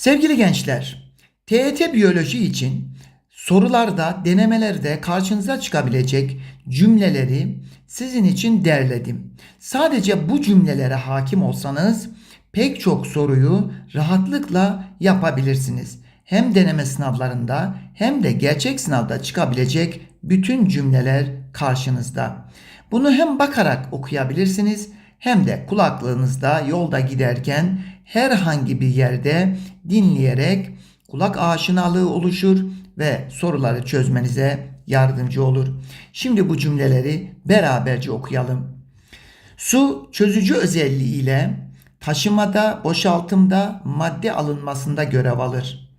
Sevgili gençler, TET biyoloji için sorularda, denemelerde karşınıza çıkabilecek cümleleri sizin için derledim. Sadece bu cümlelere hakim olsanız pek çok soruyu rahatlıkla yapabilirsiniz. Hem deneme sınavlarında hem de gerçek sınavda çıkabilecek bütün cümleler karşınızda. Bunu hem bakarak okuyabilirsiniz hem de kulaklığınızda yolda giderken herhangi bir yerde dinleyerek kulak aşinalığı oluşur ve soruları çözmenize yardımcı olur. Şimdi bu cümleleri beraberce okuyalım. Su çözücü özelliği ile taşımada, boşaltımda, madde alınmasında görev alır.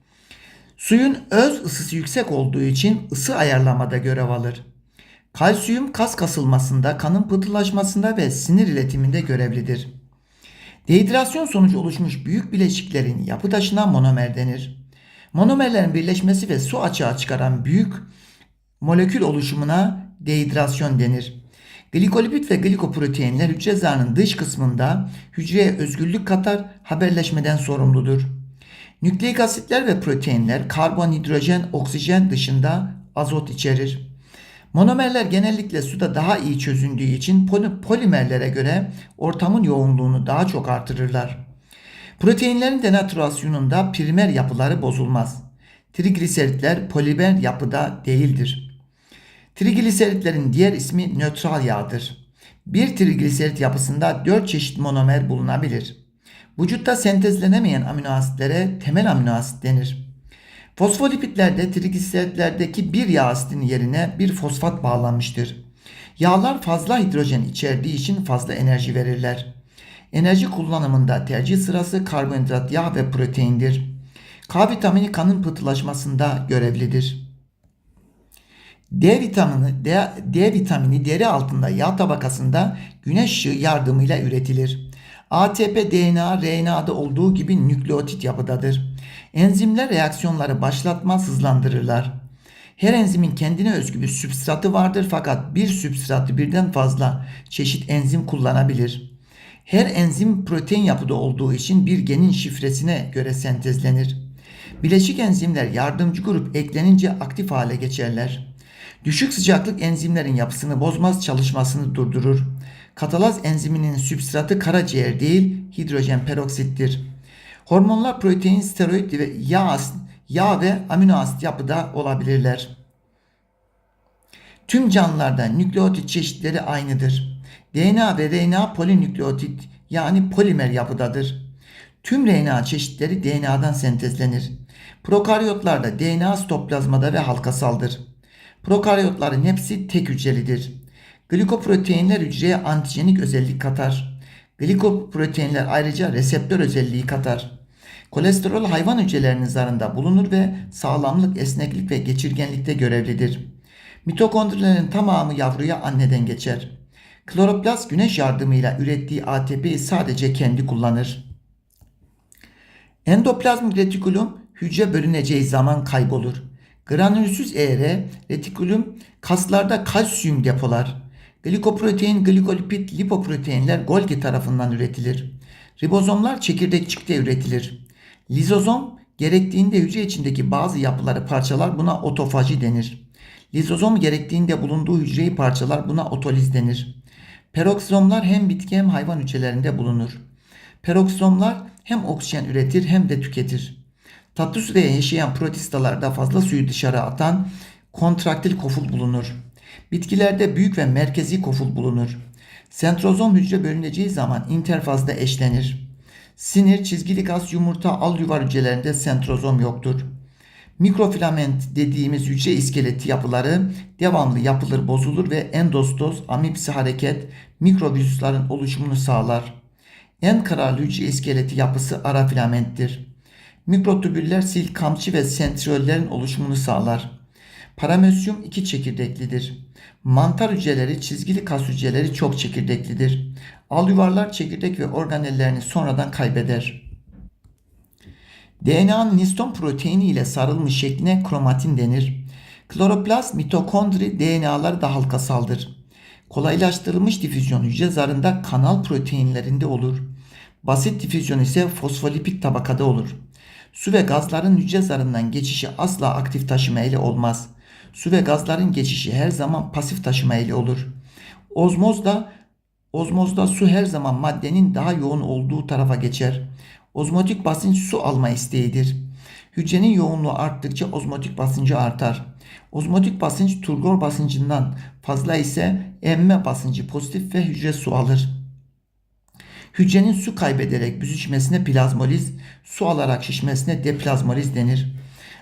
Suyun öz ısısı yüksek olduğu için ısı ayarlamada görev alır. Kalsiyum kas kasılmasında, kanın pıhtılaşmasında ve sinir iletiminde görevlidir. Dehidrasyon sonucu oluşmuş büyük bileşiklerin yapı taşına monomer denir. Monomerlerin birleşmesi ve su açığa çıkaran büyük molekül oluşumuna dehidrasyon denir. Glikolipid ve glikoproteinler hücre zarının dış kısmında hücreye özgürlük katar, haberleşmeden sorumludur. Nükleik asitler ve proteinler karbon, hidrojen, oksijen dışında azot içerir. Monomerler genellikle suda daha iyi çözündüğü için poli- polimerlere göre ortamın yoğunluğunu daha çok artırırlar. Proteinlerin denatürasyonunda primer yapıları bozulmaz. Trigliseritler polimer yapıda değildir. Trigliseritlerin diğer ismi nötral yağdır. Bir trigliserit yapısında 4 çeşit monomer bulunabilir. Vücutta sentezlenemeyen amino asitlere temel amino asit denir. Fosfolipidlerde trigliseritlerdeki bir yağ asitinin yerine bir fosfat bağlanmıştır. Yağlar fazla hidrojen içerdiği için fazla enerji verirler. Enerji kullanımında tercih sırası karbonhidrat, yağ ve proteindir. K vitamini kanın pıhtılaşmasında görevlidir. D vitamini, D, D vitamini deri altında yağ tabakasında güneş ışığı yardımıyla üretilir. ATP, DNA, RNA'da olduğu gibi nükleotit yapıdadır. Enzimler reaksiyonları başlatmaz, hızlandırırlar. Her enzimin kendine özgü bir sübstratı vardır fakat bir sübstratı birden fazla çeşit enzim kullanabilir. Her enzim protein yapıda olduğu için bir genin şifresine göre sentezlenir. Bileşik enzimler yardımcı grup eklenince aktif hale geçerler. Düşük sıcaklık enzimlerin yapısını bozmaz, çalışmasını durdurur. Katalaz enziminin sübstratı karaciğer değil, hidrojen peroksittir. Hormonlar protein, steroid ve yağ, yağ ve amino asit yapıda olabilirler. Tüm canlılarda nükleotit çeşitleri aynıdır. DNA ve RNA polinükleotit yani polimer yapıdadır. Tüm RNA çeşitleri DNA'dan sentezlenir. Prokaryotlarda DNA stoplazmada ve halkasaldır. Prokaryotların hepsi tek hücrelidir. Glikoproteinler hücreye antijenik özellik katar. Glikoproteinler ayrıca reseptör özelliği katar. Kolesterol hayvan hücrelerinin zarında bulunur ve sağlamlık, esneklik ve geçirgenlikte görevlidir. Mitokondrilerin tamamı yavruya anneden geçer. Kloroplast güneş yardımıyla ürettiği ATP'yi sadece kendi kullanır. Endoplazmik retikulum hücre bölüneceği zaman kaybolur. Granülsüz eğre retikulum kaslarda kalsiyum depolar. Glikoprotein, glikolipid, lipoproteinler Golgi tarafından üretilir. Ribozomlar çekirdekçikte üretilir. Lizozom gerektiğinde hücre içindeki bazı yapıları parçalar buna otofaji denir. Lizozom gerektiğinde bulunduğu hücreyi parçalar buna otoliz denir. Peroksomlar hem bitki hem hayvan hücrelerinde bulunur. Peroksomlar hem oksijen üretir hem de tüketir. Tatlı süreye yaşayan protistalarda fazla suyu dışarı atan kontraktil koful bulunur. Bitkilerde büyük ve merkezi koful bulunur. Sentrozom hücre bölüneceği zaman interfazda eşlenir. Sinir, çizgili kas, yumurta, al yuvar hücrelerinde sentrozom yoktur. Mikrofilament dediğimiz hücre iskeleti yapıları devamlı yapılır, bozulur ve endostoz, amipsi hareket, mikrovirüslerin oluşumunu sağlar. En kararlı hücre iskeleti yapısı ara filamenttir. Mikrotübüller sil, kamçı ve sentriyollerin oluşumunu sağlar. Paramesyum iki çekirdeklidir. Mantar hücreleri, çizgili kas hücreleri çok çekirdeklidir. Alüvarlar çekirdek ve organellerini sonradan kaybeder. DNA'nın histon proteini ile sarılmış şekline kromatin denir. Kloroplast, mitokondri DNA'ları da halkasaldır. Kolaylaştırılmış difüzyon hücre zarında kanal proteinlerinde olur. Basit difüzyon ise fosfolipid tabakada olur. Su ve gazların hücre zarından geçişi asla aktif taşıma ile olmaz. Su ve gazların geçişi her zaman pasif taşıma ile olur. Ozmozda ozmozda su her zaman maddenin daha yoğun olduğu tarafa geçer. Ozmotik basınç su alma isteğidir. Hücrenin yoğunluğu arttıkça ozmotik basıncı artar. Ozmotik basınç turgor basıncından fazla ise emme basıncı pozitif ve hücre su alır. Hücrenin su kaybederek büzüşmesine plazmoliz, su alarak şişmesine deplazmoliz denir.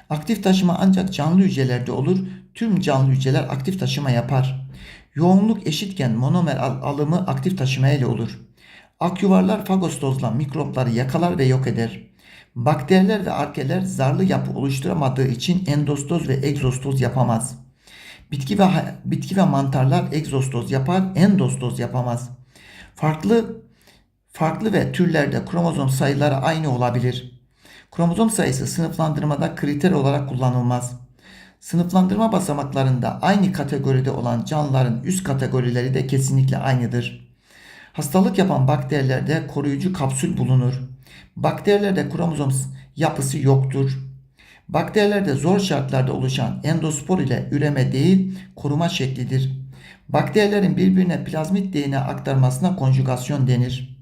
Aktif taşıma ancak canlı hücrelerde olur. Tüm canlı hücreler aktif taşıma yapar. Yoğunluk eşitken monomer al- alımı aktif taşıma ile olur. Akyuvarlar fagostozla mikropları yakalar ve yok eder. Bakteriler ve arkeler zarlı yapı oluşturamadığı için endostoz ve egzostoz yapamaz. Bitki ve bitki ve mantarlar egzostoz yapar, endostoz yapamaz. Farklı farklı ve türlerde kromozom sayıları aynı olabilir. Kromozom sayısı sınıflandırmada kriter olarak kullanılmaz. Sınıflandırma basamaklarında aynı kategoride olan canlıların üst kategorileri de kesinlikle aynıdır. Hastalık yapan bakterilerde koruyucu kapsül bulunur. Bakterilerde kromozom yapısı yoktur. Bakterilerde zor şartlarda oluşan endospor ile üreme değil koruma şeklidir. Bakterilerin birbirine plazmit DNA aktarmasına konjugasyon denir.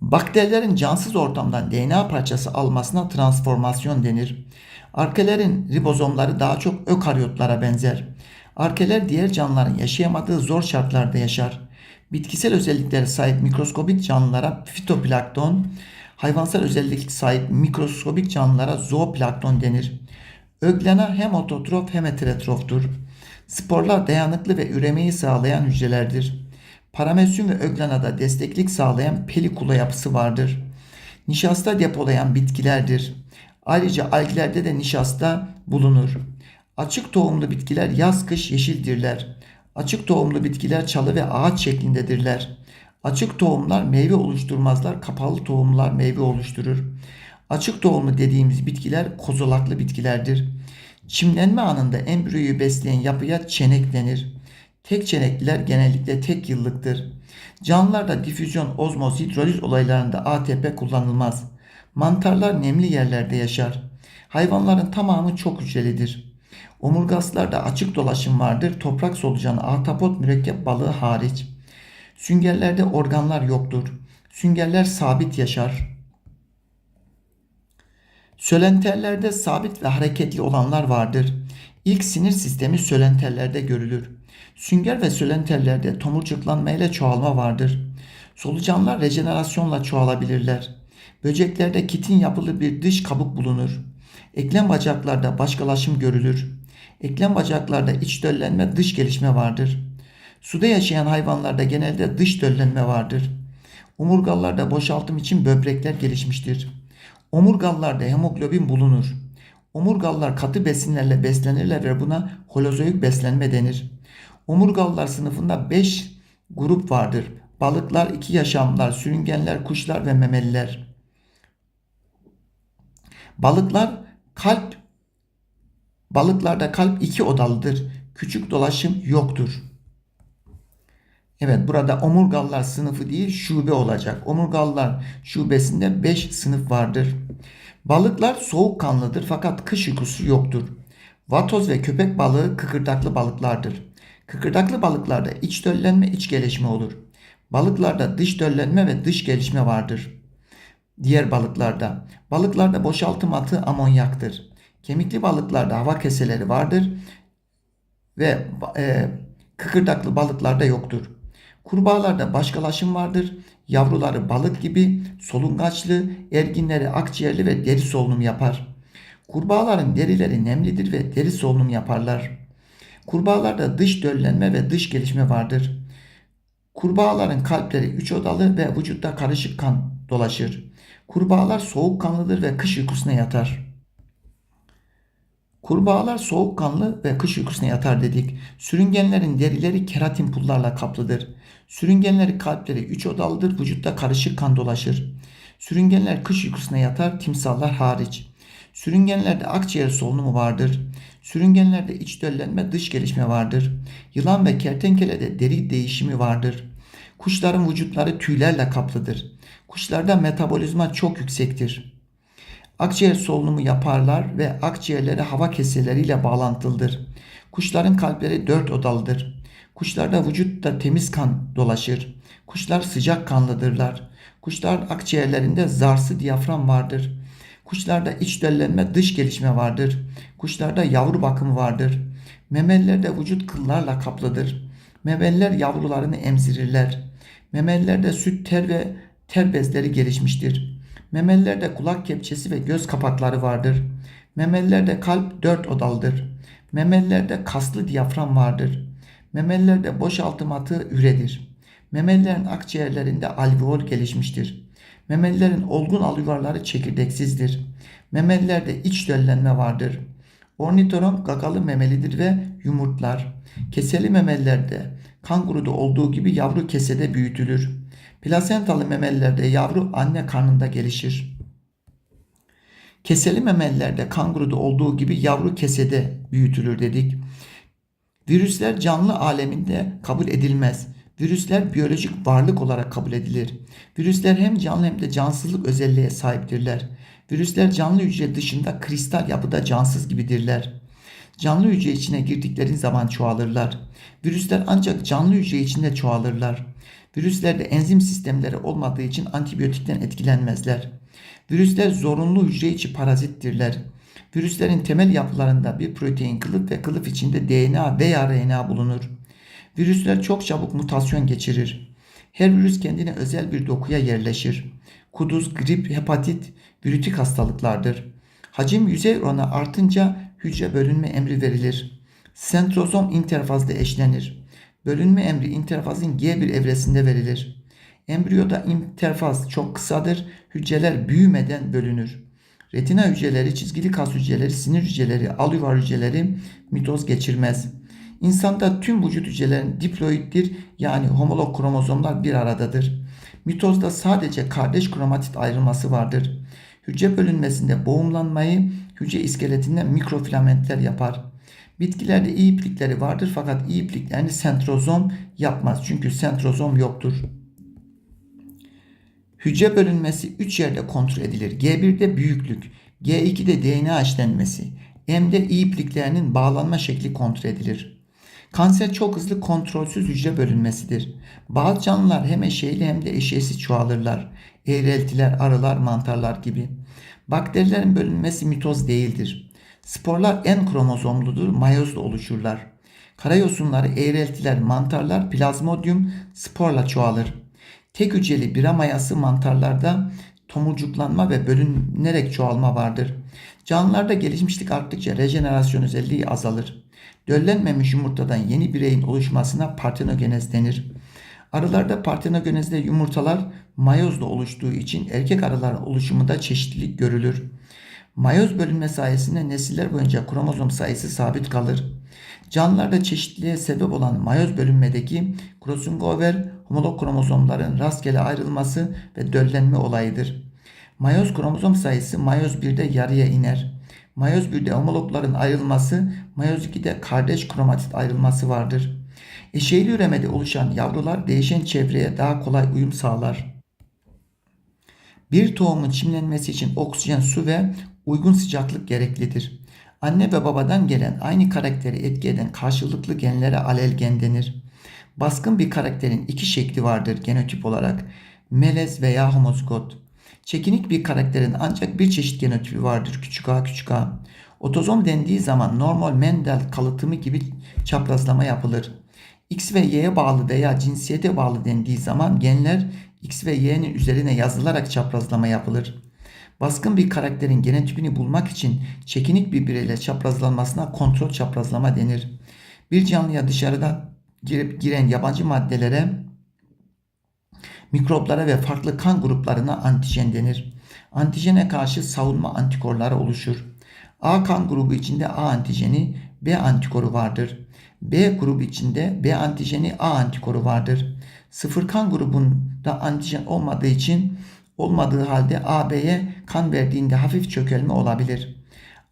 Bakterilerin cansız ortamdan DNA parçası almasına transformasyon denir. Arkelerin ribozomları daha çok ökaryotlara benzer. Arkeler diğer canlıların yaşayamadığı zor şartlarda yaşar. Bitkisel özelliklere sahip mikroskobik canlılara fitoplankton, hayvansal özellik sahip mikroskobik canlılara zooplankton denir. Öglena hem ototrof hem heterotroftur. Sporlar dayanıklı ve üremeyi sağlayan hücrelerdir. Paramesyum ve öglenada desteklik sağlayan pelikula yapısı vardır. Nişasta depolayan bitkilerdir. Ayrıca algilerde de nişasta bulunur. Açık tohumlu bitkiler yaz kış yeşildirler. Açık tohumlu bitkiler çalı ve ağaç şeklindedirler. Açık tohumlar meyve oluşturmazlar, kapalı tohumlar meyve oluşturur. Açık tohumlu dediğimiz bitkiler kozolaklı bitkilerdir. Çimlenme anında embriyoyu besleyen yapıya çenek denir. Tek çenekliler genellikle tek yıllıktır. Canlılarda difüzyon, ozmoz, hidroliz olaylarında ATP kullanılmaz. Mantarlar nemli yerlerde yaşar. Hayvanların tamamı çok hücrelidir. Omurgaslarda açık dolaşım vardır. Toprak solucanı, ahtapot, mürekkep balığı hariç. Süngerlerde organlar yoktur. Süngerler sabit yaşar. Sölenterlerde sabit ve hareketli olanlar vardır. İlk sinir sistemi sölenterlerde görülür. Sünger ve sölenterlerde tomurcuklanma ile çoğalma vardır. Solucanlar rejenerasyonla çoğalabilirler. Böceklerde kitin yapılı bir dış kabuk bulunur. Eklem bacaklarda başkalaşım görülür. Eklem bacaklarda iç döllenme dış gelişme vardır. Suda yaşayan hayvanlarda genelde dış döllenme vardır. Omurgalılarda boşaltım için böbrekler gelişmiştir. Omurgalılarda hemoglobin bulunur. Omurgalılar katı besinlerle beslenirler ve buna holozoik beslenme denir. Omurgalılar sınıfında 5 grup vardır. Balıklar, iki yaşamlar, sürüngenler, kuşlar ve memeliler. Balıklar kalp balıklarda kalp iki odalıdır. Küçük dolaşım yoktur. Evet burada omurgalılar sınıfı değil şube olacak. Omurgalılar şubesinde 5 sınıf vardır. Balıklar soğukkanlıdır fakat kış uykusu yoktur. Vatoz ve köpek balığı kıkırdaklı balıklardır. Kıkırdaklı balıklarda iç döllenme iç gelişme olur. Balıklarda dış döllenme ve dış gelişme vardır. Diğer balıklarda. Balıklarda boşaltım atı amonyaktır. Kemikli balıklarda hava keseleri vardır ve e, kıkırdaklı balıklarda yoktur. Kurbağalarda başkalaşım vardır. Yavruları balık gibi solungaçlı, erginleri akciğerli ve deri solunum yapar. Kurbağaların derileri nemlidir ve deri solunum yaparlar. Kurbağalarda dış döllenme ve dış gelişme vardır. Kurbağaların kalpleri üç odalı ve vücutta karışık kan dolaşır. Kurbağalar soğukkanlıdır ve kış uykusuna yatar. Kurbağalar soğukkanlı ve kış uykusuna yatar dedik. Sürüngenlerin derileri keratin pullarla kaplıdır. Sürüngenlerin kalpleri üç odalıdır, vücutta karışık kan dolaşır. Sürüngenler kış uykusuna yatar, timsahlar hariç. Sürüngenlerde akciğer solunumu vardır. Sürüngenlerde iç döllenme, dış gelişme vardır. Yılan ve kertenkelede deri değişimi vardır. Kuşların vücutları tüylerle kaplıdır. Kuşlarda metabolizma çok yüksektir. Akciğer solunumu yaparlar ve akciğerleri hava keseleriyle bağlantılıdır. Kuşların kalpleri dört odalıdır. Kuşlarda vücutta temiz kan dolaşır. Kuşlar sıcak kanlıdırlar. Kuşların akciğerlerinde zarsı diyafram vardır. Kuşlarda iç döllenme dış gelişme vardır. Kuşlarda yavru bakımı vardır. Memelilerde vücut kıllarla kaplıdır. Memeliler yavrularını emzirirler. Memelilerde süt ter ve ter bezleri gelişmiştir. Memelilerde kulak kepçesi ve göz kapakları vardır. Memelilerde kalp dört odalıdır. Memelilerde kaslı diyafram vardır. Memelilerde boşaltım atı üredir. Memelilerin akciğerlerinde alveol gelişmiştir. Memelilerin olgun alüvarları çekirdeksizdir. Memelilerde iç döllenme vardır. Ornitoron gagalı memelidir ve yumurtlar. Keseli memelilerde kanguruda olduğu gibi yavru kesede büyütülür. Plasentalı memelilerde yavru anne karnında gelişir. Keseli memelilerde kanguruda olduğu gibi yavru kesede büyütülür dedik. Virüsler canlı aleminde kabul edilmez. Virüsler biyolojik varlık olarak kabul edilir. Virüsler hem canlı hem de cansızlık özelliğe sahiptirler. Virüsler canlı hücre dışında kristal yapıda cansız gibidirler. Canlı hücre içine girdikleri zaman çoğalırlar. Virüsler ancak canlı hücre içinde çoğalırlar. Virüslerde enzim sistemleri olmadığı için antibiyotikten etkilenmezler. Virüsler zorunlu hücre içi parazittirler. Virüslerin temel yapılarında bir protein kılıf ve kılıf içinde DNA veya RNA bulunur. Virüsler çok çabuk mutasyon geçirir. Her virüs kendine özel bir dokuya yerleşir. Kuduz, grip, hepatit, virütik hastalıklardır. Hacim yüzey oranı artınca hücre bölünme emri verilir. Sentrozom interfazda eşlenir. Bölünme emri interfazın G1 evresinde verilir. Embriyoda interfaz çok kısadır. Hücreler büyümeden bölünür. Retina hücreleri, çizgili kas hücreleri, sinir hücreleri, alüvar hücreleri mitoz geçirmez. İnsanda tüm vücut hücreleri diploiddir yani homolog kromozomlar bir aradadır. Mitozda sadece kardeş kromatit ayrılması vardır. Hücre bölünmesinde boğumlanmayı hücre iskeletinden mikrofilamentler yapar. Bitkilerde iyi iplikleri vardır fakat iyi ipliklerini sentrozom yapmaz çünkü sentrozom yoktur. Hücre bölünmesi 3 yerde kontrol edilir. G1'de büyüklük, G2'de DNA işlenmesi, M'de iyi ipliklerinin bağlanma şekli kontrol edilir. Kanser çok hızlı kontrolsüz hücre bölünmesidir. Bazı canlılar hem eşeğli hem de eşeğsiz çoğalırlar. Eğreltiler, arılar, mantarlar gibi. Bakterilerin bölünmesi mitoz değildir. Sporlar en kromozomludur, mayozla oluşurlar. Karayosunları, eğreltiler, mantarlar plazmodium sporla çoğalır. Tek hücreli bira mayası mantarlarda tomurcuklanma ve bölünerek çoğalma vardır. Canlılarda gelişmişlik arttıkça rejenerasyon özelliği azalır. Döllenmemiş yumurtadan yeni bireyin oluşmasına partenogenez denir. Arılarda partenogenezde yumurtalar mayozla oluştuğu için erkek arıların oluşumunda çeşitlilik görülür. Mayoz bölünme sayesinde nesiller boyunca kromozom sayısı sabit kalır. Canlılarda çeşitliliğe sebep olan mayoz bölünmedeki crossover homolog kromozomların rastgele ayrılması ve döllenme olayıdır. Mayoz kromozom sayısı mayoz 1'de yarıya iner. Mayoz 1'de homologların ayrılması, mayoz 2'de kardeş kromatit ayrılması vardır. Eşeyli üremede oluşan yavrular değişen çevreye daha kolay uyum sağlar. Bir tohumun çimlenmesi için oksijen, su ve uygun sıcaklık gereklidir. Anne ve babadan gelen aynı karakteri etki eden karşılıklı genlere alel gen denir. Baskın bir karakterin iki şekli vardır genotip olarak. Melez veya homozigot. Çekinik bir karakterin ancak bir çeşit genotipi vardır küçük a küçük a. Otozom dendiği zaman normal Mendel kalıtımı gibi çaprazlama yapılır. X ve Y'ye bağlı veya cinsiyete bağlı dendiği zaman genler X ve Y'nin üzerine yazılarak çaprazlama yapılır. Baskın bir karakterin genotipini bulmak için çekinik bir bireyle çaprazlanmasına kontrol çaprazlama denir. Bir canlıya dışarıdan girip giren yabancı maddelere, mikroplara ve farklı kan gruplarına antijen denir. Antijene karşı savunma antikorları oluşur. A kan grubu içinde A antijeni, B antikoru vardır. B grubu içinde B antijeni A antikoru vardır. Sıfır kan grubunda antijen olmadığı için olmadığı halde AB'ye kan verdiğinde hafif çökelme olabilir.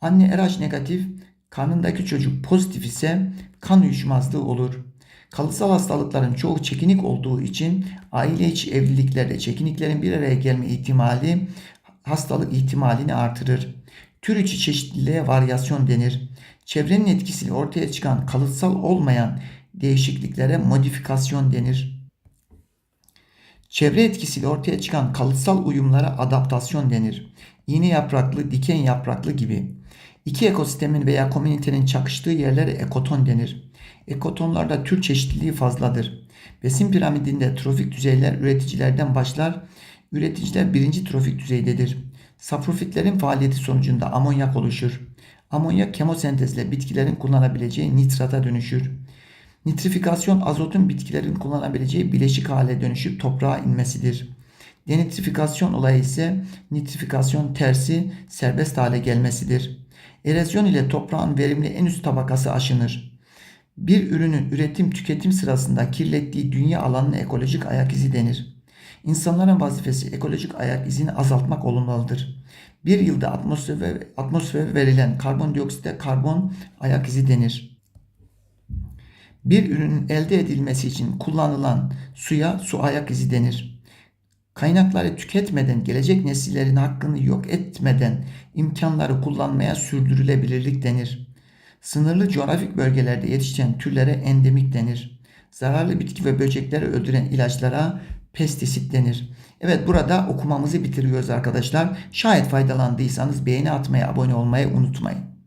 Anne RH negatif, karnındaki çocuk pozitif ise kan uyuşmazlığı olur. Kalıtsal hastalıkların çoğu çekinik olduğu için aile içi evliliklerde çekiniklerin bir araya gelme ihtimali hastalık ihtimalini artırır. Tür içi çeşitliliğe varyasyon denir. Çevrenin etkisiyle ortaya çıkan kalıtsal olmayan değişikliklere modifikasyon denir. Çevre etkisiyle ortaya çıkan kalıtsal uyumlara adaptasyon denir. İğne yapraklı, diken yapraklı gibi. İki ekosistemin veya komünitenin çakıştığı yerlere ekoton denir. Ekotonlarda tür çeşitliliği fazladır. Besin piramidinde trofik düzeyler üreticilerden başlar. Üreticiler birinci trofik düzeydedir. Saprofitlerin faaliyeti sonucunda amonyak oluşur. Amonyak kemosentezle bitkilerin kullanabileceği nitrata dönüşür. Nitrifikasyon azotun bitkilerin kullanabileceği bileşik hale dönüşüp toprağa inmesidir. Denitrifikasyon olayı ise nitrifikasyon tersi serbest hale gelmesidir. Erozyon ile toprağın verimli en üst tabakası aşınır. Bir ürünün üretim tüketim sırasında kirlettiği dünya alanına ekolojik ayak izi denir. İnsanların vazifesi ekolojik ayak izini azaltmak olmalıdır. Bir yılda atmosfere, atmosfere verilen karbondioksite karbon ayak izi denir. Bir ürünün elde edilmesi için kullanılan suya su ayak izi denir. Kaynakları tüketmeden, gelecek nesillerin hakkını yok etmeden imkanları kullanmaya sürdürülebilirlik denir. Sınırlı coğrafik bölgelerde yetişen türlere endemik denir. Zararlı bitki ve böcekleri öldüren ilaçlara pestisit denir. Evet burada okumamızı bitiriyoruz arkadaşlar. Şayet faydalandıysanız beğeni atmayı, abone olmayı unutmayın.